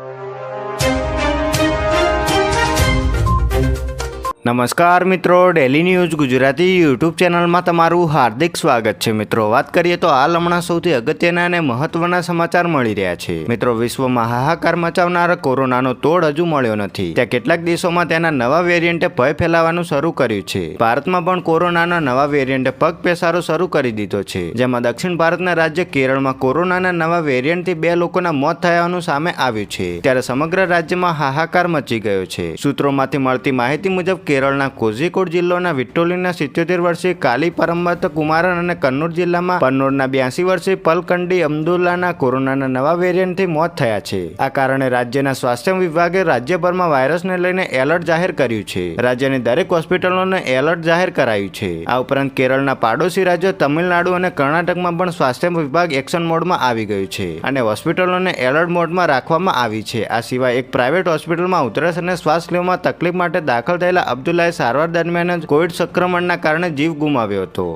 you. નમસ્કાર મિત્રો daily news Gujarati YouTube ચેનલમાં તમારું હાર્દિક સ્વાગત છે. મિત્રો, વાત કરીએ તો હાલ હમણાં સૌથી અગત્યના અને મહત્વના સમાચાર મળી રહ્યા છે. મિત્રો, વિશ્વમાં હાહાકાર મચાવનાર કોરોનાનો તોડ હજુ મળ્યો નથી. ત્યાં કેટલાક દેશોમાં તેના નવા વેરિયન્ટે ભય ફેલાવાનું શરૂ કર્યું છે. ભારતમાં પણ કોરોનાના નવા વેરિયન્ટે પગ પેસારો શરૂ કરી દીધો છે. જેમાં દક્ષિણ ભારતના રાજ્ય કેરળમાં કોરોનાના નવા વેરિયન્ટથી બે લોકોના મોત થયાનું સામે આવ્યું છે. ત્યારે સમગ્ર રાજ્યમાં હાહાકાર મચી ગયો છે. સૂત્રોમાંથી મળતી માહિતી મુજબ કેરળના કોઝિકોડ જિલ્લાના વિટ્ટોલીના સિત્યોતેર વર્ષીય કાલી પરમત કુમારન અને કન્નૂર જિલ્લામાં પન્નૂરના બ્યાસી વર્ષીય પલકંડી અબ્દુલ્લાના કોરોનાના નવા વેરિયન્ટથી મોત થયા છે. આ કારણે રાજ્યના સ્વાસ્થ્ય વિભાગે રાજ્યભરમાં વાયરસને લઈને એલર્ટ જાહેર કર્યું છે. રાજ્યની દરેક હોસ્પિટલોને એલર્ટ જાહેર કરાયું છે. આ ઉપરાંત કેરળના પાડોશી રાજ્યો તમિલનાડુ અને કર્ણાટકમાં પણ સ્વાસ્થ્ય વિભાગ એક્શન મોડમાં આવી ગયું છે અને હોસ્પિટલોને એલર્ટ મોડમાં રાખવામાં આવી છે. આ સિવાય એક પ્રાઇવેટ હોસ્પિટલમાં ઉધરસ અને શ્વાસ લેવામાં તકલીફ માટે દાખલ થયેલા અબ્દુલ્લાએ સારવાર દરમિયાન જ કોવિડ સંક્રમણના કારણે જીવ ગુમાવ્યો હતો.